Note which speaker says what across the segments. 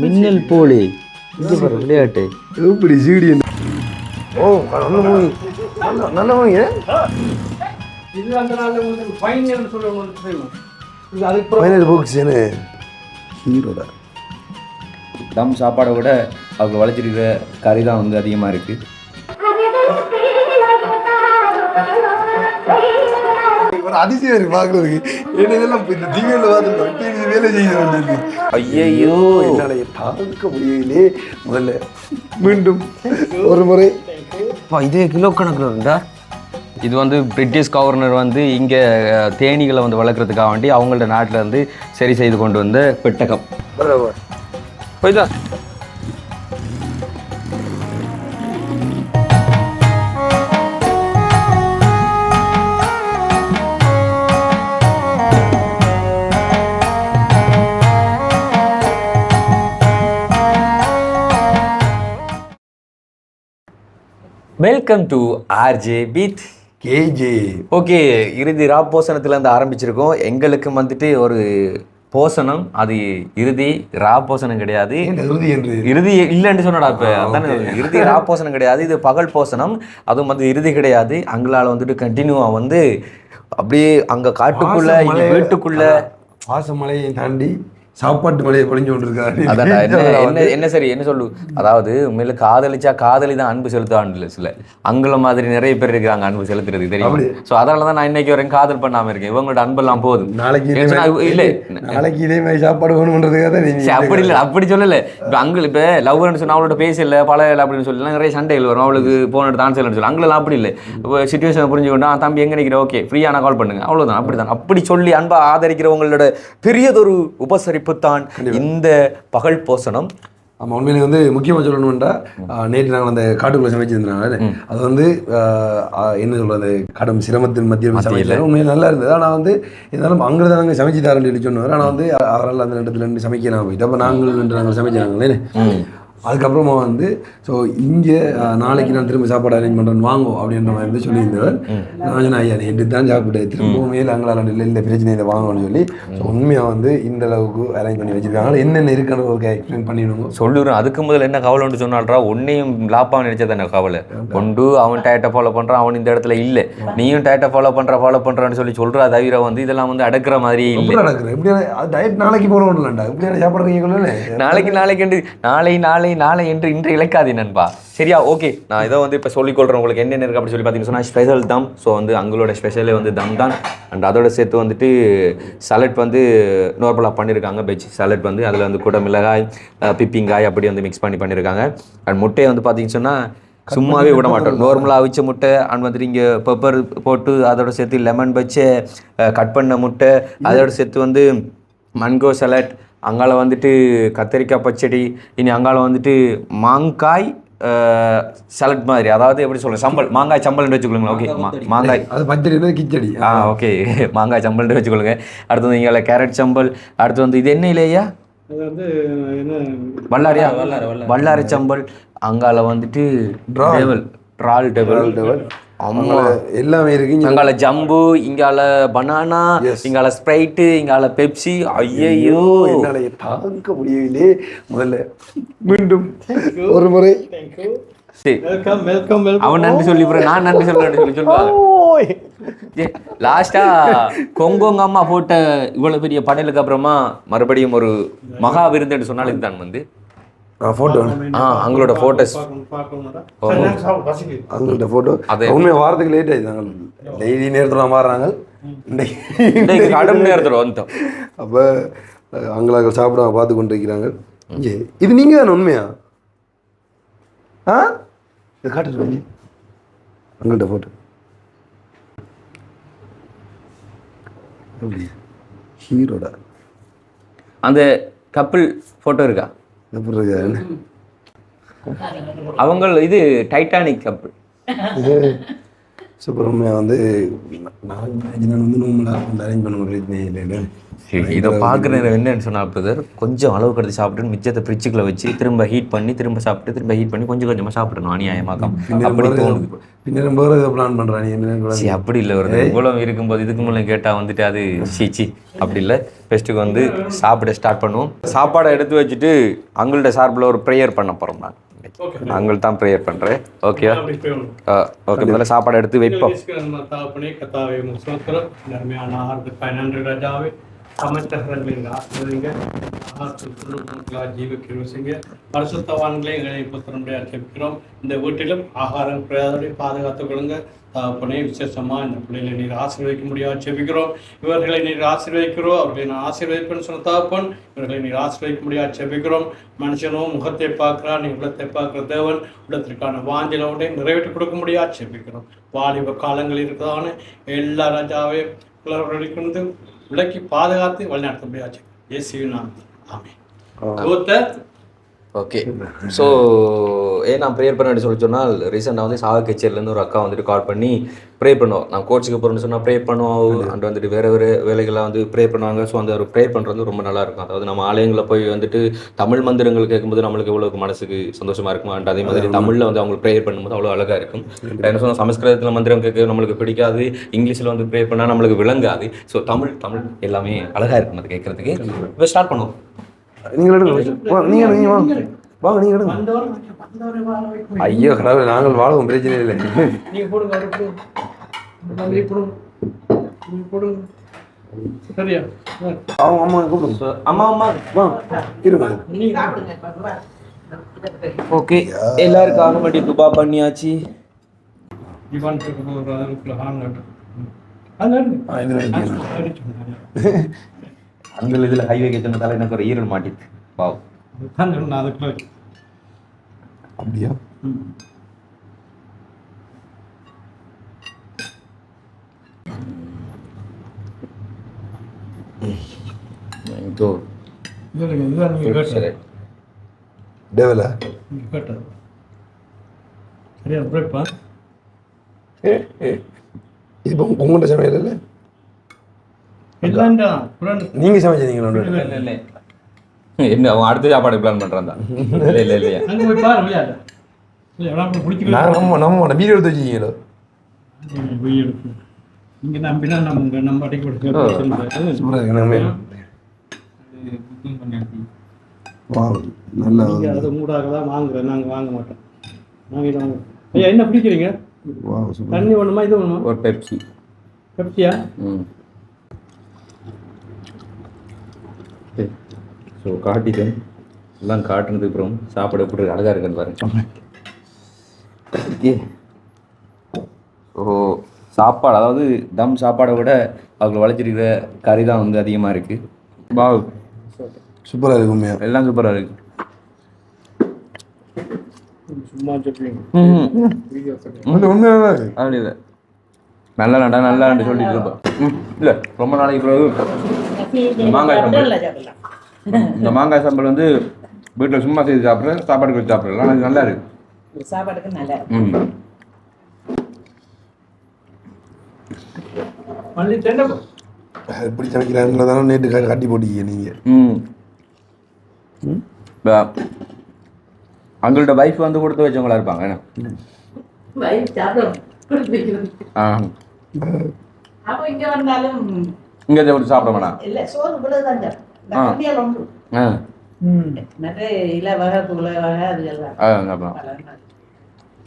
Speaker 1: மின்னல் போலே. இது பாரு விளையாட்டு.
Speaker 2: எப்படி சீடி ஓ நல்ல மூவி. நல்ல நல்ல மூவி
Speaker 3: இது அந்த நாள்ல உங்களுக்கு ஃபைனல் இது அதுக்கு
Speaker 2: புக்ஸ் என்ன ஹீரோடா
Speaker 1: தம் சாப்பாடை விட அவங்க வளைச்சிருக்கிற கறி தான் வந்து அதிகமாக இருக்குது
Speaker 2: ஒரு அதிசயம் இருக்கு பார்க்கறதுக்கு. என்ன இதெல்லாம் இந்த டிவியில் பார்த்துருக்கோம் இப்போ இது வேலை செய்ய வேண்டியது
Speaker 1: ஐயையோ.
Speaker 2: என்னால் தாக்க முடியவில்லை. முதல்ல மீண்டும் ஒரு முறை.
Speaker 1: இதே கிலோ கணக்கில் இருந்தா? இது வந்து பிரிட்டிஷ் கவர்னர் வந்து இங்கே தேனீகளை வந்து வளர்க்குறதுக்காக வேண்டி அவங்களோட நாட்டில் இருந்து சரி செய்து கொண்டு வந்த பெட்டகம்.
Speaker 2: பரவாயில்ல.
Speaker 1: போய்தா வெல்கம் டு ஆர்ஜே பீத்
Speaker 2: கேஜே.
Speaker 1: ஓகே இறுதி ராப்போசனத்துலேருந்து ஆரம்பிச்சிருக்கோம். எங்களுக்கு வந்துட்டு ஒரு போசனம் அது இறுதி ராப்போசனம் கிடையாது.
Speaker 2: ஏன் இறுதி
Speaker 1: இறுதி இல்லைன்னு சொன்னடா இப்போ. அதானே இறுதி ராப்போசனம் கிடையாது இது பகல் போசனம். அதுவும் வந்து இறுதி கிடையாது. அங்களால வந்துட்டு கண்டினியூவாக வந்து அப்படியே அங்கே காட்டுக்குள்ள வீட்டுக்குள்ள.
Speaker 2: பாசமலையை தாண்டி சாப்பாட்டு மலையை பொழிஞ்சு கொண்டிருக்காரு
Speaker 1: என்ன என்ன சரி என்ன சொல்லு? அதாவது உண்மையில காதலிச்சா காதலி தான் அன்பு செலுத்தாண்டு சில. அங்குல மாதிரி நிறைய பேர் இருக்காங்க அன்பு செலுத்துறதுக்கு தெரியும். ஸோ அதனால தான் நான் இன்னைக்கு வரைக்கும் காதல் பண்ணாம இருக்கேன். இவங்களோட அன்பெல்லாம் போதும்.
Speaker 2: நாளைக்கு
Speaker 1: இல்ல.
Speaker 2: நாளைக்கு இதே மாதிரி சாப்பாடு வேணும்ன்றதுக்காக தான்
Speaker 1: அப்படி இல்லை அப்படி சொல்லல. இப்போ அங்கே இப்போ லவ்னு சொன்னா அவளோட பேசல பழகல அப்படின்னு சொல்லி நிறைய சண்டைகள் வரும். அவளுக்கு போன எடுத்து ஆன்சர் சொல்லி. அங்கெல்லாம் அப்படி இல்லை. இப்போ சுச்சுவேஷன் புரிஞ்சுக்கிட்டா "ஆ, தம்பி எங்க நிற்கிற ஓகே ஃப்ரீயான கால் பண்ணுங்க. அவ்வளவுதான் அப்படிதான். அப்படி சொல்லி அன்பா ஆதரிக்கிறவங்களோட பெரியதொரு உபசரிப்பு தான் இந்த பகல் போசனம்.
Speaker 2: ஆமாம் உண்மையிலே வந்து முக்கியமாக சொல்லணும்டா நேற்று நாங்கள் அந்த காட்டுக்குள்ளே சமைச்சிருந்தாங்க அது வந்து என்ன சொல்கிறது கடும் சிரமத்தின் மத்தியில் சமைக்கல. உண்மையிலே நல்லா இருந்தது. ஆனால் வந்து இருந்தாலும் அங்கே தான் நாங்கள் சமைச்சு தரேன் சொல்லி சொன்னார். ஆனால் வந்து அவரால் அந்த இடத்துல இருந்து சமைக்க நான் போயிட்டு அப்போ நாங்கள் ரெண்டு நாங்கள் சமைச்சாங்களே அதுக்கப்புறமா வந்து ஸோ இங்கே நாளைக்கு நான் திரும்ப சாப்பாடு அரேஞ்ச் பண்ணுறேன் வாங்கோ அப்படின்ற மாதிரி வந்து சொல்லியிருந்தவர். நான் சொன்னேன் ஐயா நேற்று தான் சாப்பிட்டு திரும்பவும் மேலே அங்களால் இல்லை இந்த பிரச்சனை இதை வாங்கணும்னு சொல்லி ஸோ உண்மையாக வந்து இந்த அளவுக்கு அரேஞ்ச் பண்ணி வச்சிருக்காங்க. என்னென்ன இருக்குன்னு ஒரு எக்ஸ்பிளைன் பண்ணிடுங்க
Speaker 1: சொல்லுறேன். அதுக்கு முதல்ல என்ன கவலைன்னு சொன்னால்ரா உன்னையும் லாப்பாக நினைச்சது என்ன கவலை. கொண்டு அவன் டயட்டை ஃபாலோ பண்ணுறான் அவன் இந்த இடத்துல இல்லை. நீயும் டயட்டை ஃபாலோ பண்ணுற ஃபாலோ பண்ணுறான்னு சொல்லி சொல்கிறா தவிர வந்து இதெல்லாம் வந்து அடக்குற மாதிரியே இல்லை.
Speaker 2: நடக்குது? எப்படி டயட் நாளைக்கு போகணும்லண்டா இப்படியான சாப்பிட்றீங்களே
Speaker 1: நாளைக்கு நாளைக்கு என்று நாளை நாளை நாளை என்று இன்று இழைக்காதே நண்பா. சரியா? ஓகே நான் இதை வந்து இப்போ சொல்லிக்கொள்கிறேன் உங்களுக்கு என்னென்ன இருக்குது அப்படி சொல்லி பார்த்தீங்கன்னா ஸ்பெஷல் தம். ஸோ வந்து அவங்களோட ஸ்பெஷலே வந்து தம் தான். அண்ட் அதோட சேர்த்து வந்துட்டு சலட் வந்து நார்மலாக பண்ணியிருக்காங்க வெஜ் சலட் வந்து. அதில் வந்து கூட மிளகாய் பிப்பிங்காய் அப்படி வந்து மிக்ஸ் பண்ணி பண்ணியிருக்காங்க அண்ட் முட்டையை வந்து பார்த்தீங்கன்னு சொன்னால் சும்மாவே விட மாட்டோம். நார்மலாக அவிச்ச முட்டை அண்ட் வந்துட்டு இங்கே பெப்பர் போட்டு அதோட சேர்த்து லெமன் வச்சு கட் பண்ண முட்டை. அதோட சேர்த்து வந்து மன்கோ சலட் அங்கால வந்துட்டு கத்தரிக்காய் பச்சடி இனி அங்கால வந்துட்டு மாங்காய் சலட் மாதிரி. அதாவது எப்படி சொல்ல சம்பல். மாங்காய் சம்பல்னு வச்சுக்கொள்ளுங்களேன். ஓகே மாங்காய்
Speaker 2: அது பச்சடி கிச்சடி.
Speaker 1: ஆ ஓகே மாங்காய் சம்பல்னு வச்சுக்கொள்ளுங்க. அடுத்து வந்து இங்கே கேரட் சம்பல். அடுத்து வந்து இது என்ன இல்லையா
Speaker 3: அது வந்து என்ன?
Speaker 1: வல்லாரியா? வல்லாரி சம்பல். அங்கால வந்துட்டு டேவல் ட்ரால் டேவல்
Speaker 2: எல்லாமே இருக்கு. இங்க
Speaker 1: அங்கால ஜம்பு இங்கால பனானா இங்கால ஸ்ப்ரைட்டு இங்கால பெப்சி ஐயையோ.
Speaker 2: என்னால தாங்க முடியவில்லை. முதல்ல மீண்டும் ஒரு முறை.
Speaker 1: அவன் நன்றி சொல்லி நான் நன்றி சொல்றேன். சொல்லி சொல்லுவாங்க லாஸ்டா கொங்கோங்க அம்மா போட்ட இவ்வளவு பெரிய படையலுக்கு அப்புறமா மறுபடியும் ஒரு மகா விருந்துன்னு சொன்னால் இதுதான் வந்து.
Speaker 2: ஃபோட்டோ
Speaker 1: ஆ அவங்களோட போட்டோஸ்
Speaker 3: பார்க்கணும் பார்க்கணும்டா சரி நாங்கள் சாப்பிட பசிக்குது.
Speaker 2: அவங்கள்ட்ட ஃபோட்டோ
Speaker 1: அது-
Speaker 2: உண்மையாக வாரத்துக்கு லேட் ஆயிடுச்சு டெய்லி நேரத்தில் மாறுறாங்க.
Speaker 1: இன்னைக்கு கடும் நேரத்தில் வந்தோம்
Speaker 2: அப்போ அவங்களாக சாப்பிட பார்த்து கொண்டு இருக்கிறாங்க இது நீங்கள் தானே உண்மையா? ஆ? இது ஃபோட்டோ ஹீரோடா
Speaker 1: அந்த கப்பிள் போட்டோ இருக்கா?
Speaker 2: எப்படி இருக்காரு
Speaker 1: அவங்க இது டைட்டானிக் கப்பிள்
Speaker 2: சூப்பர் உண்மையாக வந்து நான் வந்து நோம்பலாக அரேஞ்ச் பண்ண இல்லை
Speaker 1: இதை பார்க்குற என்னன்னு சொன்னா பிரதர் கொஞ்சம் அளவு கடத்தி சாப்பிட்டு மிச்சத்தை ஃப்ரிட்ஜுக்குள்ள வச்சு திரும்ப ஹீட் பண்ணி திரும்ப சாப்பிட்டு திரும்ப ஹீட் பண்ணி கொஞ்சம் கொஞ்சமாக சாப்பிடணும் அநியாயமாக்கம். அப்படி தோணுது
Speaker 2: பின்னர் போகிற இதை பிளான் பண்ணுறான் நீ என்ன
Speaker 1: சி அப்படி இல்லை வருது இவ்வளோ இருக்கும்போது இதுக்கு முன்னே கேட்டால் வந்துட்டு அது சீச்சி அப்படி இல்லை. ஃபெஸ்ட்டுக்கு வந்து சாப்பிட ஸ்டார்ட் பண்ணுவோம். சாப்பாடை எடுத்து வச்சுட்டு அவங்கள்ட்ட சார்பில் ஒரு ப்ரேயர் பண்ண போகிறோம் நான். அவங்கள்ட்ட தான் ப்ரேயர் பண்ணுறேன்
Speaker 3: அப்படி போயிடணும்.
Speaker 1: ஓகே முதல்ல சாப்பாடு எடுத்து வைப்போம்.
Speaker 3: கத்தாவே முஸ்தோத்திரம் ஆசிரியங்க ஆகாரத்தில் ஜீவ கிருசிங்க பரிசுத்தவான்களை எங்களை புத்தனுடைய அர்ப்பிக்கிறோம் இந்த வீட்டிலும் ஆகாரம் குறையாதபடி பாதுகாத்துக் கொள்ளுங்க தகப்பனே விசேஷமாக இந்த பிள்ளைகளை நீர் ஆசீர்வதிக்க முடியாது செபிக்கிறோம் இவர்களை நீர் ஆசீர்வதிக்கிறோம் அவர்களை நான் ஆசீர்வதிப்பேன்னு சொன்ன தகப்பன் இவர்களை நீர் ஆசீர்வதிக்க முடியாது செபிக்கிறோம் மனுஷனும் முகத்தை பார்க்கிறான் நீ உள்ளத்தை பார்க்குற தேவன் உள்ளத்திற்கான வாஞ்சலோட நிறைவேற்றி கொடுக்க முடியாது செபிக்கிறோம் வாலிப காலங்கள் இருக்கிறதான எல்லா ராஜாவே கொண்டு விலக்கி பாதுகாத்து வழிநடத்த முடியாது இயேசுவின் நாமத்தில். ஆமென். கோத்தர்
Speaker 1: ஓகே ஸோ ஏன் நான் ப்ரேயர் பண்ண சொல்லி சொன்னால் ரீசெண்டாக வந்து சாக கச்சேரிலேருந்து ஒரு அக்கா வந்துட்டு கால் பண்ணி ப்ரே பண்ணுவோம் நான் கோச்சுக்கு போகிறேன்னு சொன்னால் ப்ரே பண்ணுவோம் அண்ட் வந்துட்டு வேறு வேறு வேலைகள்லாம் வந்து ப்ரே பண்ணுவாங்க. ஸோ அந்த ஒரு ப்ரே பண்ணுறது ரொம்ப நல்லா இருக்கும். அதாவது நம்ம ஆலயங்களில் போய் வந்துட்டு தமிழ் மந்திரங்கள் கேட்கும்போது நம்மளுக்கு எவ்வளோ மனசுக்கு சந்தோஷமாக இருக்கும்? அண்ட் அதே மாதிரி தமிழில் வந்து அவங்க ப்ரேயர் பண்ணும்போது அவ்வளோ அழகாக இருக்கும். என்ன சொன்னால் சமஸ்கிருதத்தில் மந்திரம் கேட்க நம்மளுக்கு பிடிக்காது. இங்கிலீஷில் வந்து ப்ரே பண்ணால் நம்மளுக்கு விளங்காது. ஸோ தமிழ் தமிழ் எல்லாமே அழகாக இருக்கும் அது கேட்குறதுக்கு. இப்போ ஸ்டார்ட் பண்ணுவோம்.
Speaker 2: நீங்கள் எடுங்க. வா, நீங்க எடுங்க வாங்க. வாங்க நீங்கள் எடுங்க. ஐயோ கடவுள் நாங்கள் வாழவும் பிரச்சனை இல்லை.
Speaker 3: நீங்க போடுங்க நீங்க சரியா?
Speaker 2: அவங்க அம்மா கூப்பிடுங்க
Speaker 1: அம்மா அம்மா.
Speaker 2: வா இருங்க.
Speaker 3: நீங்க
Speaker 1: ஓகே. எல்லாருக்காக மட்டும் துபா பண்ணியாச்சு.
Speaker 3: இவான்
Speaker 1: அந்த இதில் ஹைவே கேட்டனால எனக்கு ஒரு ஈரல் மாட்டிச்சு பாவ்
Speaker 3: அதுதான் சொன்னேன் அதுக்குள்ள.
Speaker 2: அப்படியா? இப்போ உங்கள்கிட்ட சமையல் இல்லை? நீங்கள் சமைச்சீங்களா
Speaker 1: என்ன அவன் அடுத்த சாப்பாடு பிளான் பண்ணுறான் தான் இல்லை இல்லை இல்லையா
Speaker 2: நாங்கள் நம்ம நம்ம வீடியோ எடுத்து வச்சுக்கீங்களோ?
Speaker 3: நீங்க நம்பினா நம்ம நம்ம அடைக்க நீங்க அதை மூடாக தான் வாங்குறேன். நாங்க வாங்க மாட்டோம் நாங்க இதை வாங்குறோம் ஐயா என்ன பிடிக்கிறீங்க? தண்ணி வேணுமா இது வேணுமா?
Speaker 1: ஒரு பெப்சி.
Speaker 3: பெப்சியா?
Speaker 1: ம். ஸோ காட்டிட்டேன். எல்லாம் காட்டுனதுக்கு அப்புறம் சாப்பாடு எப்படி இருக்கு? அழகா இருக்குன்னு பாருங்க. ஓகே ஸோ சாப்பாடு அதாவது தம் சாப்பாடை விட அவங்க வளைச்சிருக்கிற கறி தான் வந்து அதிகமாக இருக்குது பாவ்.
Speaker 2: சூப்பராக இருக்கு உண்மையா?
Speaker 1: எல்லாம் சூப்பராக இருக்கு.
Speaker 3: சும்மா
Speaker 1: இல்லை நல்லா நல்லா நண்டு சொல்லிட்டு இருப்போம் ம். இல்லை ரொம்ப நாளைக்கு பிறகு இந்த மாங்காய் சம்பல். இந்த மாங்காய் சம்பல் வந்து வீட்டில் சும்மா செய்து சாப்பிட்றேன் சாப்பாடு வச்சு சாப்பிட்றேன் அது நல்லா இருக்கு.
Speaker 4: சாப்பாடுக்கு நல்லா
Speaker 3: தென்னை
Speaker 2: எப்படி சமைக்கிறாங்களோ தானே நேற்று காட்டி போட்டீங்க நீங்கள்
Speaker 1: ம். இப்போ அவங்கள்ட்ட வைஃப் வந்து கொடுத்து வச்சவங்களா இருப்பாங்க என்ன? ஆ.
Speaker 4: அப்போ இங்க வந்தாலும்
Speaker 1: இங்கே கொடுத்து சாப்பிட வேணாம்?
Speaker 4: இல்ல சோறு இவ்வளவுதான்
Speaker 1: ஆ.
Speaker 4: கண்டியால் உண்டு
Speaker 1: ஆ.
Speaker 4: நிறைய இலை வகை துளை வகை.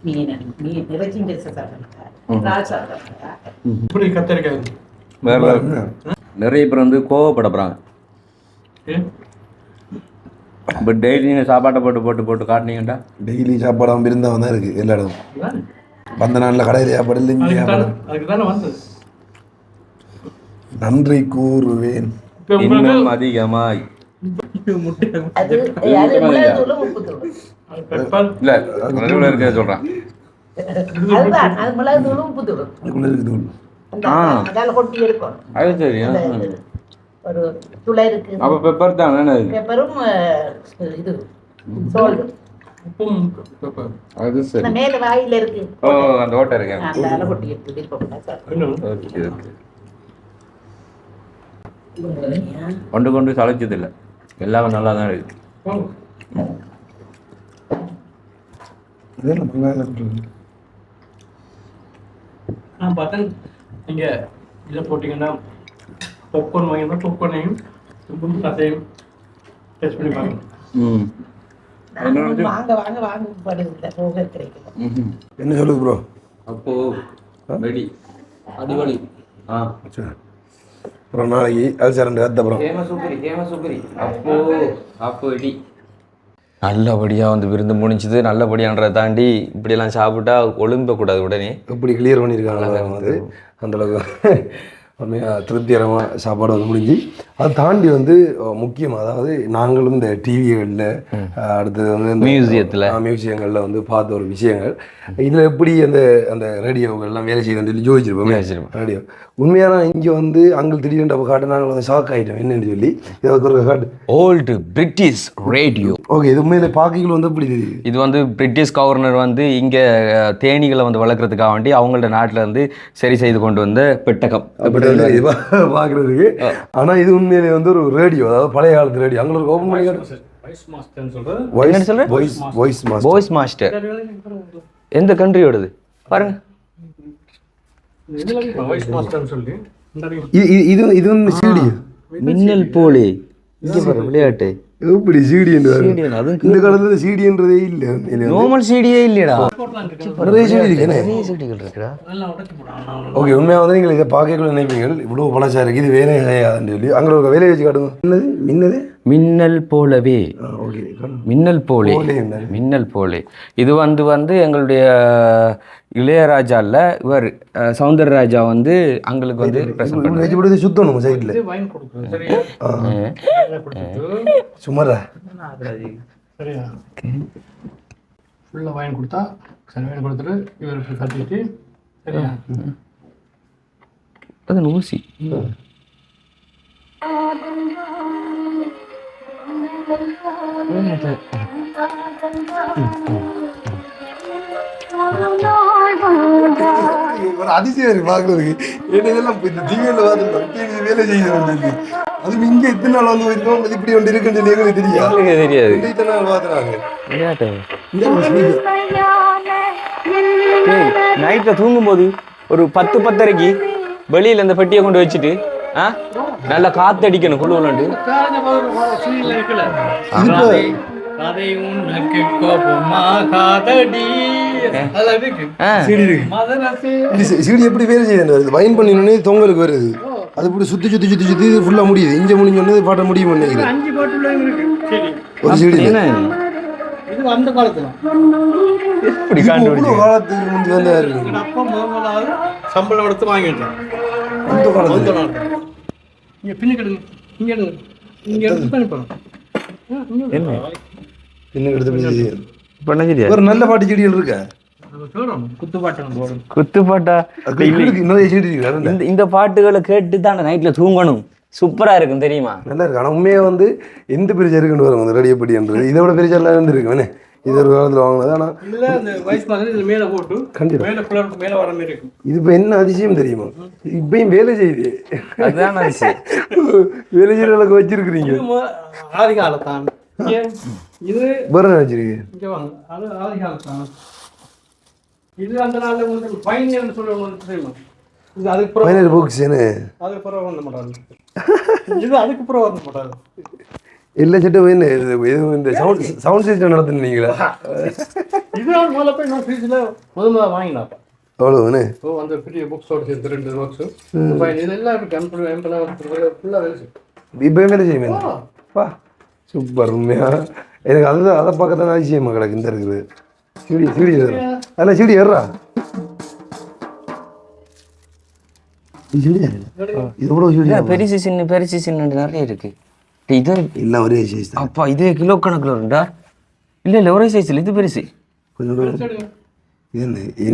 Speaker 4: மீன் மீன் இறைச்சியும்
Speaker 3: இப்படி கத்தரிக்காய்
Speaker 1: வேற. நிறைய பேர் வந்து கோவப்பட போகிறாங்க
Speaker 3: ஏன்?
Speaker 1: இப்போ டெய்லி நீங்கள் சாப்பாட்டை போட்டு போட்டு போட்டு காட்டினீங்கடா
Speaker 2: டெய்லி சாப்பாடாகவும் இருந்தால் தான் இருக்குது எல்லா இடமும். வந்த நாளில் கடையில் சாப்பாடு இல்லை இங்கே
Speaker 3: அதுக்கு
Speaker 2: சாப்பாடு.
Speaker 3: தானே அதுக்கு தானே வந்தது.
Speaker 2: நன்றி கூறுவேன்.
Speaker 1: இன்னும் அதிகமாய். இல்லை நடுவில்
Speaker 4: அது மிளகு தூள் உப்பு தூள்
Speaker 2: அதுக்குள்ளே இருக்குது உள்ள.
Speaker 4: அந்த
Speaker 1: ஆ.
Speaker 4: அதால கொட்டி இருக்கும்
Speaker 1: அது சரி
Speaker 4: அந்த இது. ஒரு துளை இருக்கு.
Speaker 1: அப்போ பெப்பர் தான்
Speaker 4: பெப்பரும் இது?
Speaker 3: உப்பும்.
Speaker 1: அது
Speaker 4: இந்த மேல வாயில இருக்கு.
Speaker 1: ஓ அந்த ஓட்டை இருக்கு.
Speaker 4: அந்த அளவு கொட்டி எடுத்து விருப்பப்பட்டா சாப்பிடு.
Speaker 3: இன்னும்
Speaker 1: ஓகே ஓகே கொண்டு கொண்டு சளைச்சது இல்லை எல்லாமே நல்லா தான் இருக்கு.
Speaker 3: நான் பார்த்தேன் நீங்க இதில் போட்டிங்கன்னா பாப்கார்ன் வாங்கினா பாப்கார்னையும் டேஸ்ட் பண்ணி பார்க்கணும்
Speaker 1: ம்.
Speaker 4: வாங்க வாங்க வாங்க படுது போக கிடைக்கல
Speaker 2: என்ன சொல்லுது ப்ரோ
Speaker 1: அப்போ ரெடி அடிவழி ஆ.
Speaker 2: அப்புறம் நாளைக்கு கத்த அப்புறம்
Speaker 1: அப்போ அப்போ இடி. நல்லபடியாக வந்து விருந்து முடிஞ்சுது. நல்லபடியான்றதை தாண்டி இப்படியெல்லாம் சாப்பிட்டா ஒழுங்கக்கூடாது உடனே.
Speaker 2: எப்படி கிளியர் பண்ணியிருக்காங்க வந்து அந்த அளவுக்கு உண்மையாக திருப்திகரமாக சாப்பாடு வந்து முடிஞ்சு அதை தாண்டி வந்து முக்கியம் அதாவது நாங்களும் இந்த டிவிகளில் அடுத்தது வந்து
Speaker 1: மியூசியத்துல.
Speaker 2: மியூசியங்களில் வந்து பார்த்த ஒரு விஷயங்கள். இதில் எப்படி அந்த அந்த ரேடியோக்கள்லாம் வேலை செய்யுதுன்னு சொல்லி ஜோதிச்சிருப்போம். ரேடியோ. உண்மையான இங்கே வந்து அங்கே திடீர்னு அப்போ காட்டு நாங்கள் வந்து ஷாக் ஆகிட்டோம் என்னன்னு சொல்லி. இதை ஒரு காட்டு.
Speaker 1: ஓல்டு பிரிட்டிஷ் ரேடியோ
Speaker 2: ஓகே இது உண்மையில பார்க்கைகள் வந்து எப்படி
Speaker 1: இது வந்து பிரிட்டிஷ் கவர்னர் வந்து இங்கே தேனீகளை வந்து வளர்க்குறதுக்காக வேண்டி அவங்களோட நாட்டில் வந்து சரி செய்து கொண்டு வந்த பெட்டகம்.
Speaker 2: பார்க்கறதுக்கு. ஆனால் இது உண்மையிலே வந்து ஒரு ரேடியோ அதாவது பழைய காலத்து ரேடியோ. அங்கே ஒரு ஓப்பன் பண்ணி
Speaker 3: சொல்றது?
Speaker 2: வாய்ஸ்
Speaker 1: சொல்ற?
Speaker 2: Voice voice master
Speaker 1: boys master எந்த கண்ட்ரியோடது பாருங்க.
Speaker 2: இது- இது இது வந்து சிடி
Speaker 1: மின்னல் போலே. இங்கே பாரு விளையாட்டு.
Speaker 2: எப்படி
Speaker 1: அதுவும்
Speaker 2: இந்த காலத்துல சிடின்றதே இல்லை.
Speaker 1: நார்மல் சிடியே
Speaker 3: இருக்கு.
Speaker 2: நிறைய சிடி
Speaker 1: நிறைய சிடிகள் இருக்குடா.
Speaker 2: ஓகே உண்மையாக வந்து நீங்கள் இதை பார்க்கக்குள்ள நினைப்பீங்க இவ்வளோ பழசா இருக்கு இது வேலையே கிடையாதுன்னு சொல்லி. அங்கே ஒரு வேலையை வச்சு காட்டுங்க. என்னது? மின்னது
Speaker 1: மின்னல் போலவே. மின்னல் போலே? மின்னல் போலே. இது வந்து வந்து எங்களுடைய இளையராஜா இல்ல இவர் அஹ், சௌந்தரராஜா வந்து அங்களுக்கு வந்து
Speaker 2: சுத்தணும் சைடில் சும்மாரா
Speaker 3: ஃபுல்லாக கொடுத்தா சரி கொடுத்துட்டு இவருக்கு கட்டிட்டு சரியா?
Speaker 1: அது ஊசி.
Speaker 2: ஒரு அதிசயம் பார்க்கறதுக்கு. என்ன இதெல்லாம் இந்த இப்போ இது வேலை செய்யுது சொல்லி அதுவும் இங்கே இத்தனை நாள் வந்து இருக்கோம் இப்படி ஒன்று இருக்குன்னு சொல்லி எங்களுக்கு தெரியாது.
Speaker 1: எங்களுக்கு தெரியாது.
Speaker 2: இத்தனை நாள் பார்த்துறாங்க.
Speaker 1: நைட்டில் தூங்கும்போது ஒரு பத்து பத்தரைக்கு வெளியில இந்த பெட்டியை கொண்டு வச்சுட்டு ஆ? நல்லா காத்தடிக்கணும் குழுவலாண்டு.
Speaker 2: சீடி எப்படி வேலை செய்யுது வருது? வைன் பண்ணினோடனே தொங்கலுக்கு வருது. அது இப்படி சுற்றி சுற்றி சுற்றி சுற்றி ஃபுல்லாக முடியுது. இங்கே முடிஞ்சோடனே பாட்ட முடியும் நினைக்கிறேன்.
Speaker 3: அஞ்சு பாட்டுல இருக்கு. சரி
Speaker 2: ஒரு சீடி
Speaker 1: என்ன
Speaker 3: இது அந்த காலத்துல.
Speaker 1: எப்படி கண்டுபிடிச்சு
Speaker 2: காலத்துக்கு முந்தி வந்து
Speaker 3: எங்க அப்பா முதல் முதலாவது சம்பளம் எடுத்து வாங்கிட்டேன்
Speaker 2: இந்த காலத்துல?
Speaker 3: அந்த நாள் இங்க பின்னுக்கு எடுங்க. இங்க எடுங்க. இங்க எடுத்து பண்ணி போறோம்
Speaker 1: என்ன?
Speaker 2: என்ன எடுத்து
Speaker 1: பண்ண சரியா
Speaker 2: ஒரு நல்ல பாட்டு செடிகள் இருக்கா?
Speaker 1: குத்துப்பாட்டா இந்த பாட்டுகளை கேட்டு தான் நைட்ல தூங்கணும். சூப்பரா இருக்கும் தெரியுமா?
Speaker 2: நல்லா இருக்கு. ஆனால் உண்மையாக வந்து எந்த பெரிய இருக்குன்னு வரும் அந்த ரேடியோ பெட்டின்றது இதை விட பெரிய எல்லாம் இருந்து இருக்கு இது ஒரு காலத்தில் வாங்கினது. ஆனால்
Speaker 3: அந்த வயசு இது மேல போட்டு
Speaker 2: கண்டிப்பா.
Speaker 3: மேல குளருக்கு மேல வர மாதிரி இருக்கும்.
Speaker 2: இது இப்போ என்ன அதிசயம் தெரியுமா? இப்பயும் வேலை செய்யுது.
Speaker 1: அதுதான் நினைச்சு
Speaker 2: வேலை செய்கிற அளவுக்கு வச்சிருக்கிறீங்க.
Speaker 3: ஆதி காலத்தான். இது
Speaker 2: வேற
Speaker 3: இங்க வாங்க. அது ஆதி காலத்தான். இது அந்த நாள்ல உங்களுக்கு பைனியர்னு சொல்லுவாங்க தெரியுமா? இது அதுக்கு
Speaker 2: ஃபைனல் புக்ஸ் என்ன?
Speaker 3: அதுக்கு பிறகு வந்த மாட்டாங்க இது அதுக்கு பிறகு வந்த
Speaker 2: செட்டும் என்ன இது இது இந்த சவுண்ட் சவுண்ட் சிஸ்டம் நடத்துனீங்களா
Speaker 3: இது நான் முதல்ல போய் நான் முதல் முதல்ல வாங்கினாப்பா
Speaker 2: அவ்வளோதானே
Speaker 3: ஸோ அந்த பெரிய புக்ஸோட சேர்த்து ரெண்டு புக்ஸு ஃபைன் இதெல்லாம் இருக்கு எம்பளம் எம்பளம் ஃபுல்லாக வேலை செய்யும்
Speaker 2: இப்பயும் வேலை சூப்பர் உண்மையா எனக்கு அதுதான் அதை பார்க்கத்தான் அதிசயமா கிடக்கு இந்த இருக்குது சிடி சிடி அதில் சிடி ஏறா
Speaker 1: பெருசு சின்ன பெருசு சின்ன நிறைய இருக்கு. இது
Speaker 2: எல்லாம் ஒரே சைஸ் தான்.
Speaker 1: அப்பா இது கிலோ கணக்குல வரும்டா. இல்ல இல்ல ஒரே சைஸ்ல இது பெருசு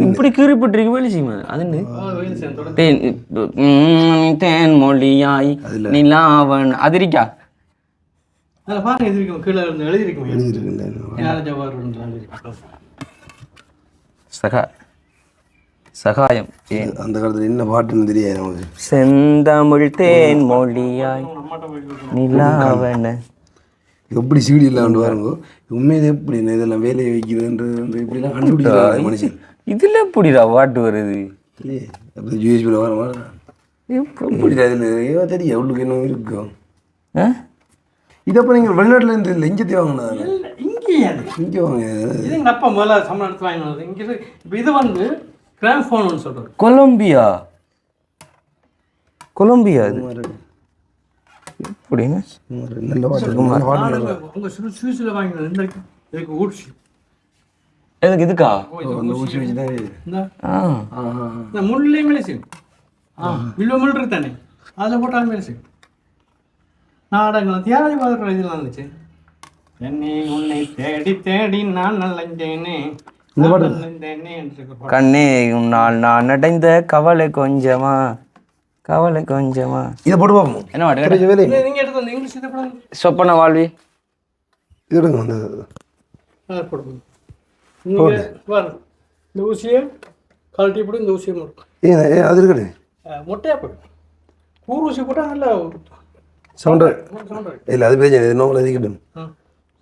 Speaker 1: இப்படி கீறிப்பட்டிருக்கு வேலை செய்யுமா? அது தேன் மொழியாய் நிலாவன். அதிரிக்கா சகா. சகாயம். ஏன்?
Speaker 2: அந்த காலத்தில் என்ன பாட்டுன்னு தெரியாது நமக்கு.
Speaker 1: செந்தமிழ் தேன் மொழியாய் நிலாவன.
Speaker 2: எப்படி சீடி இல்லாமல் பாருங்க உண்மையிலே எப்படி இதெல்லாம் வேலையை வைக்கிறதுன்றது இப்படிலாம் கண்டுபிடிக்கிறாங்க மனுஷன்.
Speaker 1: இதுல எப்படிடா பாட்டு வருது?
Speaker 2: இல்லையே அப்படி யூஎஸ்பியில் வர மாதிரி எப்படி அதில் ஏதோ தெரியும் உள்ளுக்கு என்ன இருக்கும்.
Speaker 1: ஆ?
Speaker 2: இதப்போ நீங்கள் வெளிநாட்டில் இருந்து இல்லை இங்கே வாங்கினா
Speaker 3: இங்கேயே.
Speaker 2: இங்கே வாங்க
Speaker 3: இது எங்கள் அப்பா முதல்ல சம்பளம் எடுத்து வாங்கி வந்தது இங்கே இது வந்து கிராம் ஃபோன் சொல்கிறது
Speaker 1: கொலம்பியா? கொலம்பியா இது? எப்படிங்க?
Speaker 3: சுவி சுவிஸில் வாங்கி வந்தது இந்த இருக்கு. இதுக்கு ஊட்சி. இந்த? முள்ளே மெலிசின். ஆ வில்வ முள் இருக்கு தானே. அதில் போட்டாலும் மெலிசின். நாடகம் தியாகி பார்க்குற இதெல்லாம் இருந்துச்சு என்னை உன்னை தேடி தேடி நான் நல்லஞ்சேனே என்று இருக்கு.
Speaker 1: கண்ணே உன்னால் நான் அடைந்த கவலை கொஞ்சமா? கவலை கொஞ்சமா?
Speaker 2: இதை போட்டு பார்ப்போம்.
Speaker 1: என்ன பாட்டு
Speaker 2: கிடைச்ச வேலை
Speaker 3: இது நீங்க எடுத்து வந்து இங்கிலீஷ் இதை படம்
Speaker 1: சொப்பன வாழ்வி.
Speaker 3: நீங்க பாரு இந்த ஊசியை கழட்டி போட்டு இந்த ஊசியை
Speaker 2: ஏன் அது இருக்கட்ടെ
Speaker 3: மொட்டையா போடு. கூறு ஊசி போட்டால் நல்லா
Speaker 2: சவுண்டு
Speaker 3: சவுண்ட்
Speaker 2: இல்லை அது பிரச்சனை இருக்கட்டும்.
Speaker 3: ஆ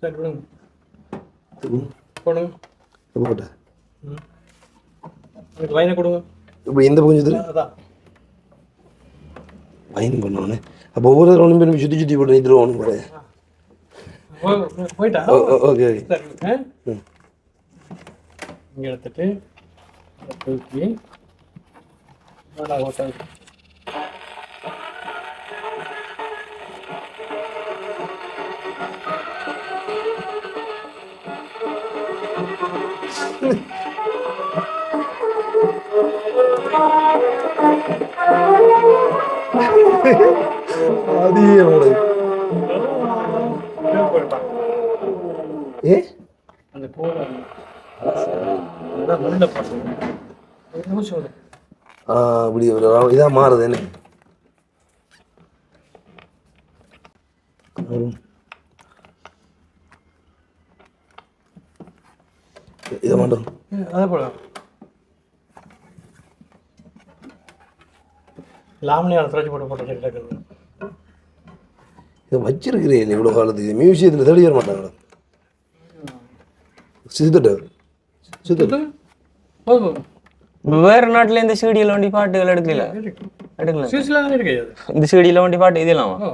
Speaker 3: சரி விடுங்க. போடுங்க.
Speaker 2: போட்டு.
Speaker 3: லைனை கொடுங்க.
Speaker 2: இப்போ இந்த பக்கம்
Speaker 3: அதான்
Speaker 2: பயன் பண்ணோன்னே அப்போ ஒவ்வொரு ரவுண்டும் போய் சுற்றி சுற்றி போட்டு நிறுத்துருவோம் போல
Speaker 3: போய்- போயிட்டா?
Speaker 2: Okay okay.
Speaker 3: இங்க எடுத்துட்டு தூக்கி ஓட்ட
Speaker 2: அது ஏ?
Speaker 3: அந்த
Speaker 2: அப்படி இதாக மாறுது என்ன. இதை மாட்டோம்
Speaker 3: அதே போல. லாமணியால் திரட்சி போட்டு போட்டு கிடக்குது
Speaker 2: இதை வச்சிருக்கிறேன் இவ்வளோ காலத்துக்கு. மியூசியத்தில் தேடி வர மாட்டாங்களா சித்துட்டு.
Speaker 1: வேற நாட்டுல இந்த சீடியில் வண்டி பாட்டுகள் எடுக்கல. எடுக்கல. இந்த சீடியில் வண்டி பாட்டு இதெல்லாம்
Speaker 3: ஓ.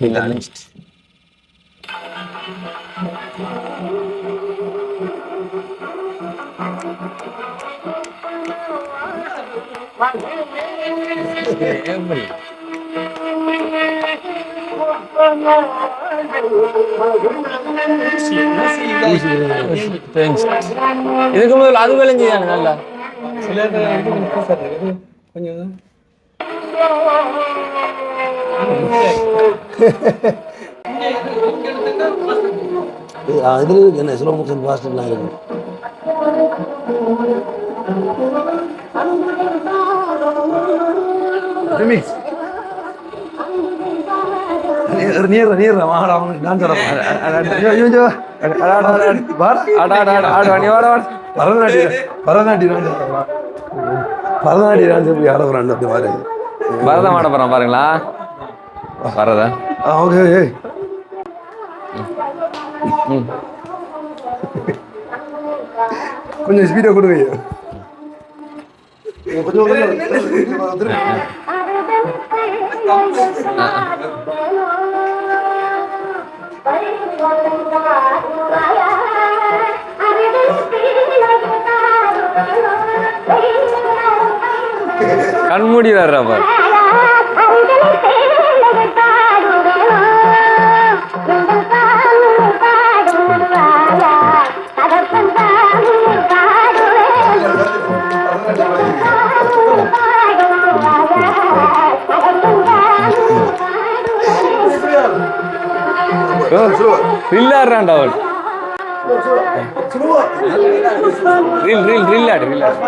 Speaker 1: இல்லை அழிஞ்சிட்டு. எப்படி இதுக்கு முதல்ல அது விளைஞ்சுதானே நல்லா?
Speaker 3: சில கொஞ்சம் புதுசா இருக்கு. இது கொஞ்சம் இது.
Speaker 2: இதில் இருக்கு என்ன ஸ்லோ மோஷன் ஃபாஸ்ட்லாம் இருக்கு ரிமிக்ஸ் நீர் நீர் வாடா அவனுக்கு டான்ஸ் பரதநாட்டியம் பரதநாட்டியம் பரதநாட்டியம் டான்ஸ் எப்படி ஆடுறான் அப்படி மாதிரி
Speaker 1: பரதம் ஆட போறோம் பாருங்களா பரதம்
Speaker 2: ஓகே கொஞ்சம் ஸ்பீடாக கொடுங்க.
Speaker 1: கண்மூடி வர்றா பாரு இல்லாடுறான்டா அவள் ரீல் ரீல் ரீல் ஆடு ரீல் ஆடு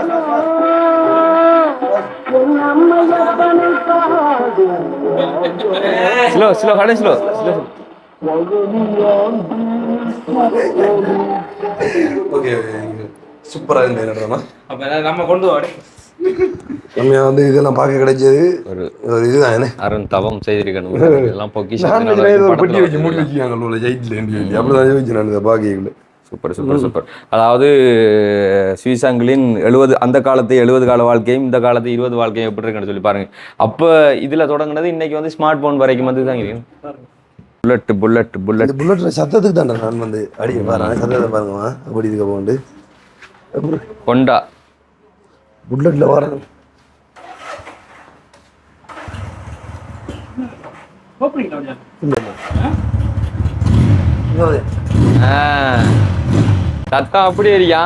Speaker 1: ஸ்லோ ஸ்லோ கடை ஸ்லோ ஸ்லோ
Speaker 2: ஓகே சூப்பராக இருந்தது என்னடா
Speaker 1: அப்ப நம்ம கொண்டு வாடி
Speaker 2: நம்ம வந்து இதெல்லாம் பார்க்க கிடைச்சது.
Speaker 1: ஒரு
Speaker 2: ஒரு இதுதான் என்ன?
Speaker 1: அருண் தவம் செய்திருக்கணும். எல்லாம்
Speaker 2: ஒரு பெட்டி வச்சு மூடி
Speaker 1: பொக்கிஷம்
Speaker 2: வச்சுக்காங்க உள்ள ஜெயிட்டில் சொல்லி அப்படிதான் வச்சு நான் இதை பாக்கியங்கள
Speaker 1: சூப்பர் சூப்பர் சூப்பர். அதாவது சுவிசாங்கிலின் எழுபது அந்த காலத்து எழுபது கால வாழ்க்கையும் இந்த காலத்து இருபது வாழ்க்கையும் எப்படி இருக்குன்னு சொல்லி பாருங்க. அப்போ இதுல தொடங்குனது இன்னைக்கு வந்து ஸ்மார்ட் போன் வரைக்கும் வந்து தான் புல்லட் புல்லட் புல்லட்
Speaker 2: இந்த புல்லட்ல சத்தத்துக்கு தான்டா நான் வந்து அடி பாருங்க சத்தத்தை பாருங்கம்மா. அப்படி இதுக்கு போண்டு
Speaker 1: கொண்டா
Speaker 2: புல்லட்ல வரேன்
Speaker 3: ஓப்பனிங்
Speaker 1: ஆ. சத்தம் அப்படி இருக்கியா?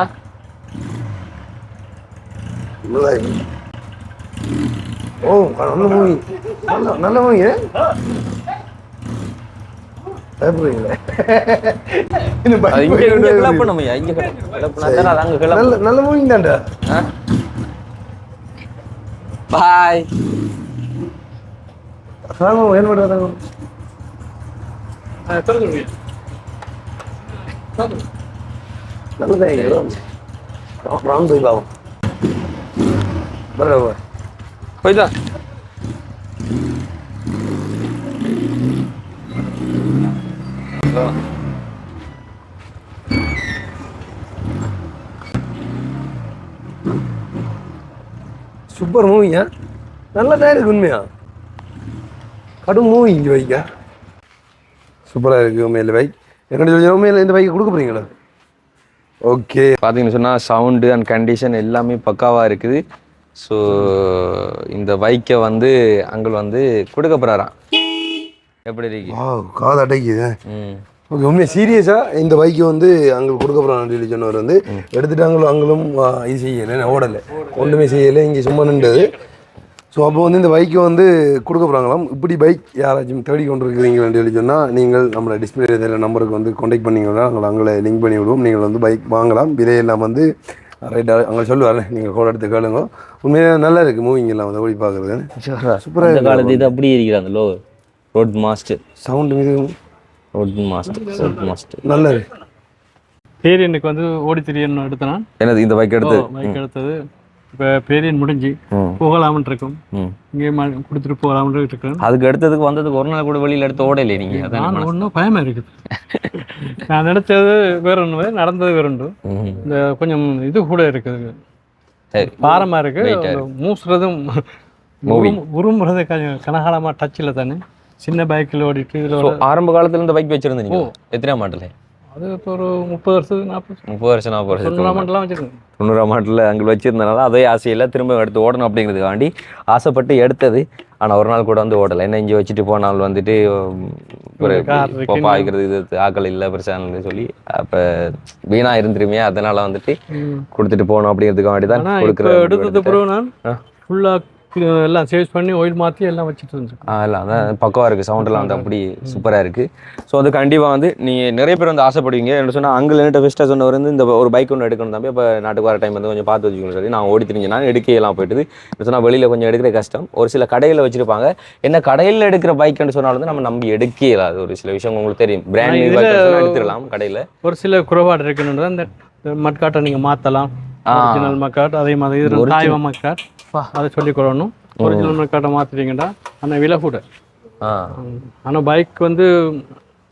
Speaker 2: ஓ நல்ல மூவி. நல்ல நல்ல மூவி. நல்ல மூவி தான்டா
Speaker 1: பாய்.
Speaker 2: வாங்க என்ன பண்ணுறாங்க
Speaker 3: சொல்லுங்க
Speaker 2: நல்லதான் ராம் போய் பாவம். பரவாயில்ல
Speaker 1: போய்தா
Speaker 2: சூப்பர் மூவிங்க. நல்ல தான் இருக்கு உண்மையா? கடும் மூவி இங்கே வைக்க சூப்பராக இருக்கு உண்மையில் பைக் என்னோட சொல்லி உண்மையில் இந்த பைக்கை கொடுக்க போறீங்களா ஓகே
Speaker 1: பார்த்தீங்கன்னு சொன்னால் சவுண்டு அண்ட் கண்டிஷன் எல்லாமே பக்காவாக இருக்குது ஸோ இந்த பைக்கை வந்து அங்கிள் வந்து கொடுக்க போகிறாராம் எப்படி இருக்கு
Speaker 2: காது அடைக்குது
Speaker 1: ம்
Speaker 2: ஓகே உண்மையாக சீரியஸாக இந்த பைக்கை வந்து அங்கே கொடுக்க போகிறான்னு சொல்லி சொன்னவர் வந்து எடுத்துட்டு அங்களும் இது செய்யலை ஓடலை ஒன்றுமே செய்யலை இங்கே சும்மா நின்றது ஸோ அப்போ வந்து இந்த பைக்கை வந்து கொடுக்க போகிறாங்களாம் இப்படி பைக் யாராச்சும் தேடி கொண்டு இருக்கிறீங்கன்னு சொல்லி சொன்னால் நீங்கள் நம்மளோட டிஸ்பிளே இதில் நம்பருக்கு வந்து காண்டாக்ட் பண்ணிங்கன்னா நாங்கள் அங்கே லிங்க் பண்ணி விடுவோம். நீங்கள் வந்து பைக் வாங்கலாம். விலையெல்லாம் வந்து ரைட்டாக அங்கே சொல்லுவார் நீங்கள் கோட் எடுத்து கேளுங்க. உண்மையாக நல்லா இருக்குது மூவிங் எல்லாம் வந்து ஓடி பார்க்குறது சூப்பராக
Speaker 1: அந்த காலத்து இது அப்படியே இருக்கிறாங்க லோ ரோட் மாஸ்டர்
Speaker 2: சவுண்டு மீது
Speaker 1: ரோட் மாஸ்டர் ரோட் மாஸ்டர்
Speaker 2: நல்லா இருக்கு.
Speaker 3: பேரியனுக்கு வந்து ஓடி திரியன்னு எடுத்தனா
Speaker 1: என்னது இந்த பைக் எடுத்து?
Speaker 3: பைக் எடுத்தது. இப்போ பேரியன் முடிஞ்சு போகலாம்னு இருக்கும் இங்கே கொடுத்துட்டு போகலாம்னு இருக்கேன்
Speaker 1: அதுக்கு எடுத்ததுக்கு வந்ததுக்கு ஒரு நாள் கூட வெளியில் எடுத்து ஓடலை நீங்கள் அதான்
Speaker 3: நான் ஒன்றும் பயமா இருக்குது. நான் நினைச்சது வேற ஒன்று நடந்தது வேற ஒன்று இந்த கொஞ்சம் இது கூட இருக்குது. பாரமா இருக்கு. மூசுறதும் உரும்- உருமுறது கொஞ்சம் கனகாலமா டச்சில் தானே. சின்ன பைக்கில் ஓடிட்டு இதில்
Speaker 1: ஆரம்ப காலத்துல இந்த பைக் வச்சிருந்தீங்க எத்தனை மாட்டில்
Speaker 3: அது இப்போ ஒரு முப்பது வருஷத்துக்கு நாற்பது
Speaker 1: முப்பது வருஷம் நாற்பது வருஷம்
Speaker 3: டோர்னமெண்ட்லாம் வச்சிருக்கேன்
Speaker 1: தொண்ணூறாம் ஆண்டில் அங்கே வச்சிருந்தனால அதே ஆசையில் திரும்ப எடுத்து ஓடணும் அப்படிங்கிறதுக்காண்டி ஆசைப்பட்டு எடுத்தது. ஆனால் ஒரு நாள் கூட வந்து ஓடலை. என்ன இங்கே வச்சுட்டு போனால் வந்துட்டு ஒரு ஆகிறது இது ஆக்கள் இல்லை பிரச்சனை சொல்லி அப்போ வீணாக இருந்துருமே அதனால வந்துட்டு கொடுத்துட்டு போகணும் அப்படிங்கிறதுக்காண்டி தான்
Speaker 3: ஆனால் இப்போ
Speaker 1: கொடுக்குற
Speaker 3: எடுத்தது பிறகு நான். ஃபுல்லாக எல்லாம் சேவ்ஸ் பண்ணி ஆயில் மாற்றி எல்லாம் வச்சுட்டு இருந்துச்சு
Speaker 1: ஆ இல்லை அதான் பக்கவாக இருக்குது சவுண்டெல்லாம் வந்து அப்படி சூப்பராக இருக்குது ஸோ அது கண்டிப்பாக வந்து நீங்கள் நிறைய பேர் வந்து ஆசைப்படுவீங்க. என்ன சொன்னால் அங்கே என்கிட்ட ஃபஸ்ட்டாக சொன்னவர் வந்து இந்த ஒரு பைக் ஒன்று எடுக்கணும் தம்பி. அப்போ நாட்டுக்கு வர டைம் வந்து கொஞ்சம் பார்த்து வச்சுக்கணும் சொல்லி நான் ஓடி தெரிஞ்சு நான் எடுக்கலாம் போயிட்டுது. சொன்னால் வெளியில் கொஞ்சம் எடுக்கிற கஷ்டம். ஒரு சில கடையில் வச்சுருப்பாங்க. என்ன கடையில் எடுக்கிற பைக்குன்னு சொன்னாலும் வந்து நம்ம நம்பி எடுக்கவே இல்லாது ஒரு சில விஷயம் உங்களுக்கு தெரியும். பிராண்ட் எடுத்துடலாம் கடையில்.
Speaker 3: ஒரு சில குறைபாடு இருக்குன்னு இந்த மட்காட்டை நீங்கள் மாற்றலாம். ஒரிஜினல் மக்காட் அதே மாதிரி தாய்வா மக்காட் அதை சொல்லி கொள்ளணும் ஒரிஜினல் மக்காட்டை மாற்றிட்டீங்கடா ஆனால் விலை கூட. ஆனால் பைக் வந்து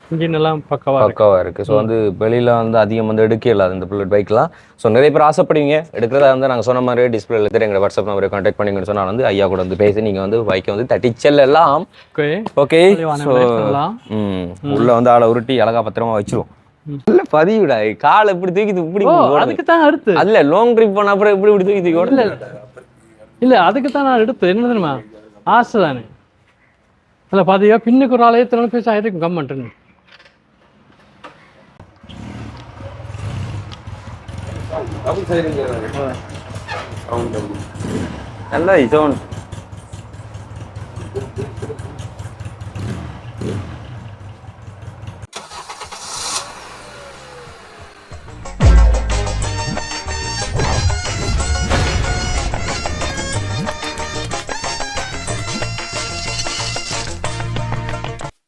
Speaker 3: இன்ஜின் எல்லாம் பக்கவா இருக்கு.
Speaker 1: பக்காவாக இருக்குது ஸோ வந்து வெளியில் வந்து அதிகம் வந்து எடுக்க இல்லாது இந்த புல்லட் பைக்லாம் ஸோ நிறைய பேர் ஆசைப்படுவீங்க. எடுக்கிறதா வந்து நாங்கள் சொன்ன மாதிரி டிஸ்பிளேல தெரியும். எங்கள் வாட்ஸ்அப் நம்பரை கான்டாக்ட் பண்ணிங்கன்னு சொன்னால் வந்து ஐயா கூட வந்து பேசி நீங்கள் வந்து பைக்கை வந்து தட்டி செல்லலாம்
Speaker 3: ஓகே
Speaker 1: ஸோ உள்ள வந்து ஆளை உருட்டி அழகா பத்திரமா வச்சிருவோம். நல்ல பதிவுடா. காலை இப்படி தூக்கி இப்படி.
Speaker 3: அதுக்கு தான் அடுத்து
Speaker 1: அதுல லாங் ட்ரிப் போன அப்புறம் இப்படி இப்படி தூக்கி தூக்கி
Speaker 3: இல்லை அதுக்கு தான் நான் எடுத்தேன் என்ன தெரியுமா? ஆசை தானே. அதில் பார்த்தீங்க பின்னுக்கு ஒரு ஆளையே திறன் பேச ஆயிருக்கும் கம்மன்ட்டுன்னு
Speaker 1: நல்லா சவுண்ட்